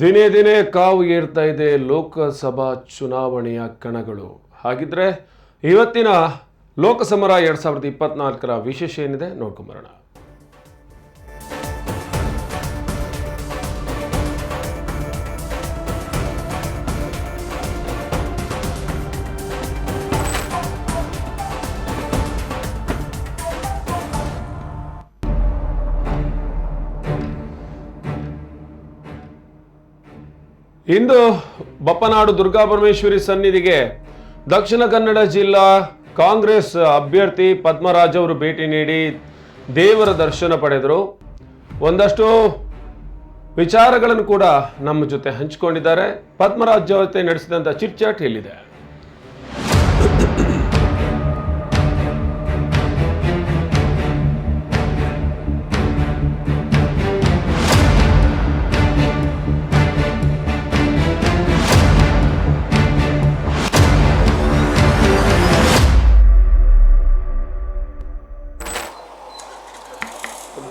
ದಿನೇ ದಿನೇ ಕಾವು ಏರ್ತಾ ಇದೆ ಲೋಕಸಭಾ ಚುನಾವಣೆಯ ಕಣಗಳು. ಹಾಗಿದ್ರೆ ಇವತ್ತಿನ ಲೋಕಸಮರ ಎರಡ್ ಸಾವಿರದ ಇಪ್ಪತ್ನಾಲ್ಕರ ವಿಶೇಷ ಏನಿದೆ ನೋಡ್ಕೊಂಬರೋಣ. ಇಂದು ಬಪ್ಪನಾಡು ದುರ್ಗಾ ಪರಮೇಶ್ವರಿ ಸನ್ನಿಧಿಗೆ ದಕ್ಷಿಣ ಕನ್ನಡ ಜಿಲ್ಲಾ ಕಾಂಗ್ರೆಸ್ ಅಭ್ಯರ್ಥಿ ಪದ್ಮರಾಜ್ ಅವರು ಭೇಟಿ ನೀಡಿ ದೇವರ ದರ್ಶನ ಪಡೆದರು. ಒಂದಷ್ಟು ವಿಚಾರಗಳನ್ನು ಕೂಡ ನಮ್ಮ ಜೊತೆ ಹಂಚಿಕೊಂಡಿದ್ದಾರೆ. ಪದ್ಮರಾಜ್ ಜೊತೆ ನಡೆಸಿದಂಥ ಚಿಟ್ಚಾಟ್ ಇಲ್ಲಿದೆ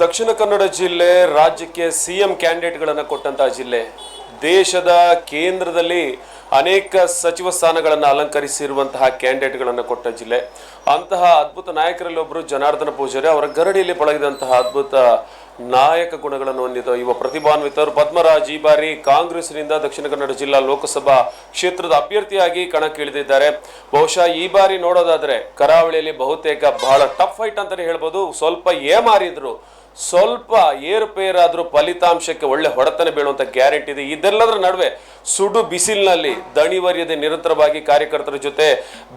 ದಕ್ಷಿಣ ಕನ್ನಡ ಜಿಲ್ಲೆ ರಾಜ್ಯಕ್ಕೆ ಸಿಎಂ ಕ್ಯಾಂಡಿಡೇಟ್ಗಳನ್ನು ಕೊಟ್ಟಂತಹ ಜಿಲ್ಲೆ. ದೇಶದ ಕೇಂದ್ರದಲ್ಲಿ ಅನೇಕ ಸಚಿವ ಸ್ಥಾನಗಳನ್ನು ಅಲಂಕರಿಸಿರುವಂತಹ ಕ್ಯಾಂಡಿಡೇಟ್ಗಳನ್ನು ಕೊಟ್ಟ ಜಿಲ್ಲೆ. ಅಂತಹ ಅದ್ಭುತ ನಾಯಕರಲ್ಲಿ ಒಬ್ಬರು ಜನಾರ್ದನ ಪೂಜಾರಿ, ಅವರ ಗರಡಿಯಲ್ಲಿ ಪಳಗಿದಂತಹ ಅದ್ಭುತ ನಾಯಕ ಗುಣಗಳನ್ನು ಹೊಂದಿದ ಯುವ ಪ್ರತಿಭಾನ್ವಿತರು. ಪದ್ಮರಾಜ್ ಈ ಬಾರಿ ಕಾಂಗ್ರೆಸ್ನಿಂದ ದಕ್ಷಿಣ ಕನ್ನಡ ಜಿಲ್ಲಾ ಲೋಕಸಭಾ ಕ್ಷೇತ್ರದ ಅಭ್ಯರ್ಥಿಯಾಗಿ ಕಣಕ್ಕಿಳಿದಿದ್ದಾರೆ ಬಹುಶಃ ಈ ಬಾರಿ ನೋಡೋದಾದ್ರೆ ಕರಾವಳಿಯಲ್ಲಿ ಬಹುತೇಕ ಬಹಳ ಟಫ್ ಫೈಟ್ ಅಂತಾನೆ ಹೇಳ್ಬೋದು. ಸ್ವಲ್ಪ ಏಮಾರಿದ್ರು, ಸ್ವಲ್ಪ ಏರುಪೇರಾದ್ರೂ ಫಲಿತಾಂಶಕ್ಕೆ ಒಳ್ಳೆ ಹೊಡೆತನ ಬೀಳುವಂತ ಗ್ಯಾರಂಟಿ ಇದೆ. ಇದೆಲ್ಲದರ ನಡುವೆ ಸುಡು ಬಿಸಿಲಿನಲ್ಲಿ ದಣಿವರಿಯದೆ ನಿರಂತರವಾಗಿ ಕಾರ್ಯಕರ್ತರ ಜೊತೆ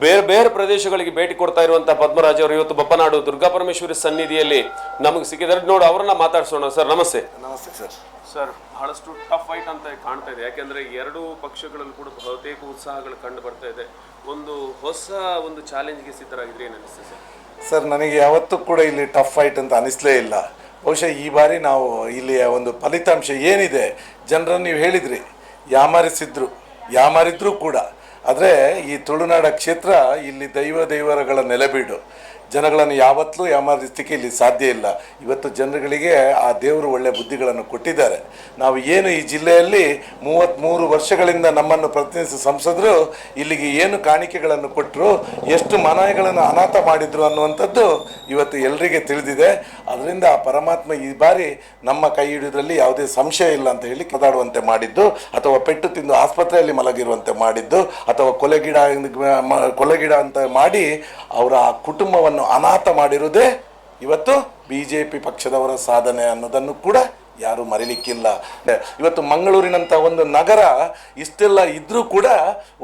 ಬೇರೆ ಬೇರೆ ಪ್ರದೇಶಗಳಿಗೆ ಭೇಟಿ ಕೊಡ್ತಾ ಇರುವಂತಹ ಪದ್ಮರಾಜ್ ಅವರು ಇವತ್ತು ಬಪ್ಪನಾಡು ದುರ್ಗಾ ಪರಮೇಶ್ವರಿ ಸನ್ನಿಧಿಯಲ್ಲಿ ನಮಗೆ ಸಿಕ್ಕಿದ್ದಾರೆ. ನೋಡಿ ಅವರನ್ನ ಮಾತಾಡ್ಸೋಣ. ಸರ್ ನಮಸ್ತೆ. ನಮಸ್ತೆ ಸರ್. ಸರ್ ಬಹಳಷ್ಟು ಟಫ್ ಫೈಟ್ ಅಂತ ಕಾಣ್ತಾ ಇದೆ. ಯಾಕೆಂದ್ರೆ ಎರಡು ಪಕ್ಷಗಳಲ್ಲೂ ಕೂಡ ಬಹುತೇಕ ಉತ್ಸಾಹಗಳು ಕಂಡು ಬರ್ತಾ ಇದೆ. ಒಂದು ಹೊಸ ಒಂದು ಚಾಲೆಂಜ್ಗೆ ಸಿದ್ಧರಾಗಿದ್ರೆ ಏನು ಅನಿಸ್ತದೆ ಸರ್? ಸರ್ ನನಗೆ ಯಾವತ್ತೂ ಕೂಡ ಇಲ್ಲಿ ಟಫ್ ಫೈಟ್ ಅಂತ ಅನಿಸ್ಲೇ ಇಲ್ಲ. ಬಹುಶಃ ಈ ಬಾರಿ ನಾವು ಇಲ್ಲಿಯ ಒಂದು ಫಲಿತಾಂಶ ಏನಿದೆ, ಜನರನ್ನು ನೀವು ಹೇಳಿದ್ರಿ, ಯಾಮಾರಿಸಿದ್ರು, ಯಾಮಾರಿದ್ರು ಕೂಡ. ಆದರೆ ಈ ತುಳುನಾಡ ಕ್ಷೇತ್ರ ಇಲ್ಲಿ ದೈವ ದೇವರಗಳ ನೆಲೆಬೀಡು. ಜನಗಳನ್ನು ಯಾವತ್ತೂ ಯಾಮಾರಿಸಲಿಕ್ಕೆ ಇಲ್ಲಿ ಸಾಧ್ಯ ಇಲ್ಲ. ಇವತ್ತು ಜನರುಗಳಿಗೆ ಆ ದೇವರು ಒಳ್ಳೆ ಬುದ್ಧಿಗಳನ್ನು ಕೊಟ್ಟಿದ್ದಾರೆ. ನಾವು ಏನು ಈ ಜಿಲ್ಲೆಯಲ್ಲಿ ಮೂವತ್ತ್ಮೂರು ವರ್ಷಗಳಿಂದ ನಮ್ಮನ್ನು ಪ್ರತಿನಿಧಿಸಿದ ಸಂಸದರು ಇಲ್ಲಿಗೆ ಏನು ಕಾಣಿಕೆಗಳನ್ನು ಕೊಟ್ಟರು, ಎಷ್ಟು ಮನಾಯಗಳನ್ನು ಅನಾಥ ಮಾಡಿದ್ರು ಅನ್ನುವಂಥದ್ದು ಇವತ್ತು ಎಲ್ಲರಿಗೆ ತಿಳಿದಿದೆ. ಅದರಿಂದ ಆ ಪರಮಾತ್ಮ ಈ ಬಾರಿ ನಮ್ಮ ಕೈ ಹಿಡಿದ್ರಲ್ಲಿ ಯಾವುದೇ ಸಂಶಯ ಇಲ್ಲ ಅಂತ ಹೇಳಿ ಕದಾಡುವಂತೆ ಮಾಡಿದ್ದು, ಅಥವಾ ಪೆಟ್ಟು ತಿಂದು ಆಸ್ಪತ್ರೆಯಲ್ಲಿ ಮಲಗಿರುವಂತೆ ಮಾಡಿದ್ದು, ಅಥವಾ ಕೊಲೆಗಿಡ ಕೊಲೆಗಿಡ ಅಂತ ಮಾಡಿ ಅವರ ಆ ಕುಟುಂಬವನ್ನು ಅನಾಥ ಮಾಡಿರುವುದೇ ಇವತ್ತು ಬಿ ಜೆ ಪಿ ಪಕ್ಷದವರ ಸಾಧನೆ ಅನ್ನೋದನ್ನು ಕೂಡ ಯಾರು ಮರಿಲಿಕ್ಕಿಲ್ಲ. ಇವತ್ತು ಮಂಗಳೂರಿನಂಥ ಒಂದು ನಗರ ಇಷ್ಟೆಲ್ಲ ಇದ್ದರೂ ಕೂಡ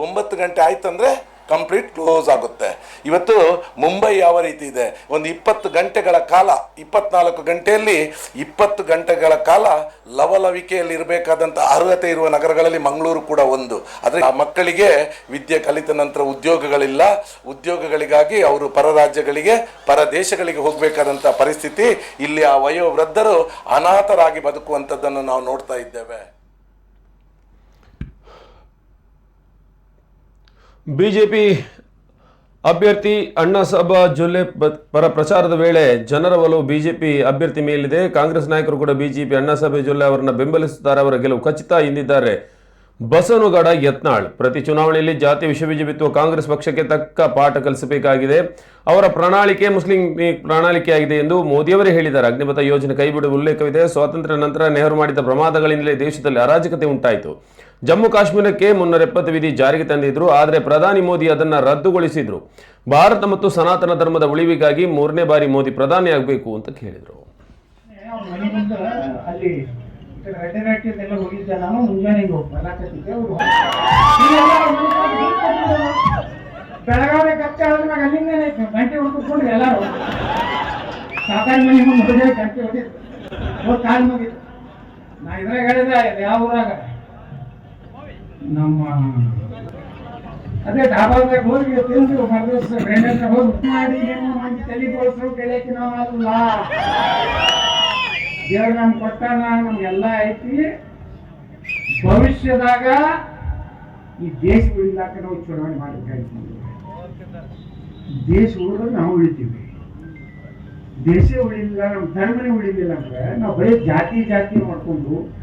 ಒಂಬತ್ತು ಗಂಟೆ ಆಯ್ತಂದ್ರೆ ಕಂಪ್ಲೀಟ್ ಕ್ಲೋಸ್ ಆಗುತ್ತೆ. ಇವತ್ತು ಮುಂಬೈ ಯಾವ ರೀತಿ ಇದೆ? ಒಂದು ಇಪ್ಪತ್ತು ಗಂಟೆಗಳ ಕಾಲ, ಇಪ್ಪತ್ನಾಲ್ಕು ಗಂಟೆಯಲ್ಲಿ ಇಪ್ಪತ್ತು ಗಂಟೆಗಳ ಕಾಲ ಲವಲವಿಕೆಯಲ್ಲಿ ಇರಬೇಕಾದಂಥ ಅರ್ಹತೆ ಇರುವ ನಗರಗಳಲ್ಲಿ ಮಂಗಳೂರು ಕೂಡ ಒಂದು. ಆದರೆ ಆ ಮಕ್ಕಳಿಗೆ ವಿದ್ಯೆ ಕಲಿತ ನಂತರ ಉದ್ಯೋಗಗಳಿಲ್ಲ. ಉದ್ಯೋಗಗಳಿಗಾಗಿ ಅವರು ಪರ ರಾಜ್ಯಗಳಿಗೆ ಪರ ದೇಶಗಳಿಗೆ ಹೋಗಬೇಕಾದಂಥ ಪರಿಸ್ಥಿತಿ. ಇಲ್ಲಿ ಆ ವಯೋವೃದ್ಧರು ಅನಾಥರಾಗಿ ಬದುಕುವಂಥದ್ದನ್ನು ನಾವು ನೋಡ್ತಾ ಇದ್ದೇವೆ. ಬಿಜೆಪಿ ಅಭ್ಯರ್ಥಿ ಅಣ್ಣಾಸಾಬ ಜೊಲ್ಲೆ ಪ- ಪರ ಪ್ರಚಾರದ ವೇಳೆ ಜನರ ಒಲವು ಬಿಜೆಪಿ ಅಭ್ಯರ್ಥಿ ಮೇಲಿದೆ. ಕಾಂಗ್ರೆಸ್ ನಾಯಕರು ಕೂಡ ಬಿಜೆಪಿ ಅಣ್ಣಾಸಾಬೆ ಜೊಲ್ಲೆ ಅವರನ್ನ ಬೆಂಬಲಿಸುತ್ತಾರೆ. ಅವರ ಗೆಲುವು ಖಚಿತ ಎಂದಿದ್ದಾರೆ ಬಸವನಗೌಡ ಯತ್ನಾಳ್, ಪ್ರತಿ ಚುನಾವಣೆಯಲ್ಲಿ ಜಾತಿ ವಿಷಬೀಜ ಬಿತ್ತುವ ಕಾಂಗ್ರೆಸ್ ಪಕ್ಷಕ್ಕೆ ತಕ್ಕ ಪಾಠ ಕಲಿಸಬೇಕಾಗಿದೆ. ಅವರ ಪ್ರಣಾಳಿಕೆ ಮುಸ್ಲಿಂ ಪ್ರಣಾಳಿಕೆಯಾಗಿದೆ ಎಂದು ಮೋದಿಯವರೇ ಹೇಳಿದ್ದಾರೆ. ಅಗ್ನಿಪಥ ಯೋಜನೆ ಕೈಬಿಡುವ ಉಲ್ಲೇಖವಿದೆ. ಸ್ವಾತಂತ್ರ್ಯ ನಂತರ ನೆಹರು ಮಾಡಿದ ಪ್ರಮಾದಗಳಿಂದಲೇ ದೇಶದಲ್ಲಿ ಅರಾಜಕತೆ ಉಂಟಾಯಿತು. ಜಮ್ಮು ಕಾಶ್ಮೀರಕ್ಕೆ ಮುನ್ನೂರ ಎಪ್ಪತ್ತು ವಿಧಿ ಜಾರಿಗೆ ತಂದಿದ್ರು, ಆದರೆ ಪ್ರಧಾನಿ ಮೋದಿ ಅದನ್ನು ರದ್ದುಗೊಳಿಸಿದ್ರು. ಭಾರತ ಮತ್ತು ಸನಾತನ ಧರ್ಮದ ಉಳಿವಿಗಾಗಿ ಮೂರನೇ ಬಾರಿ ಮೋದಿ ಪ್ರಧಾನಿ ಆಗಬೇಕು ಅಂತ ಕೇಳಿದರು. ಬೆಳಗಾವಿ ಕತ್ತೆ ಆದ್ಮೇಲೆ ಅಲ್ಲಿಂದ ಗಂಟೆ ಹುಡುಕೊಂಡು ಎಲ್ಲರೂ ಸಾಕಾಗಿ ಮನೆ ಮುಂದೆ ಗಂಟೆ ಹೊಡಿದ್ರು ಕಾಲು ಮುಗಿತು ನಾ ಇದ್ರಾಗ ಹೇಳಿದೆ, ಯಾವ ಊರಾಗ? ನಮ್ಮ ಅದೇ ಡಾಬಾದಾಗ ಹೋಗಿ ತಿಂದು ಮರದಿವ್ಸ ಗ್ರೈಂಡರ್ ಹೋಗಿ ಮಾಡಿ, ಏನು ಮಾಡಿ ತಲೆ ಬೋಳ್ಸೋ ಗೆಳೆಯಕ್ಕೆ ನಾವು ನಮ್ಗೆ ಕೊಟ್ಟಾನ ನಮ್ಗೆಲ್ಲ ಐತಿ. ಭವಿಷ್ಯದಾಗ ಈ ದೇಶ ಉಳಿಲಾಕ ನಾವು ಚುನಾವಣೆ ಮಾಡಬೇಕಾಯ್ತು ದೇಶ ಉಳಿದ್ರೆ ನಾವು ಉಳಿತೀವಿ. ದೇಶ ಉಳಿಲಿಲ್ಲ ನಮ್ಮ ಧರ್ಮನೇ ಉಳಿಲಿಲ್ಲ ಅಂದ್ರೆ ನಾವು ಬರೀ ಜಾತಿ ಜಾತಿ ಮಾಡ್ಕೊಂಡು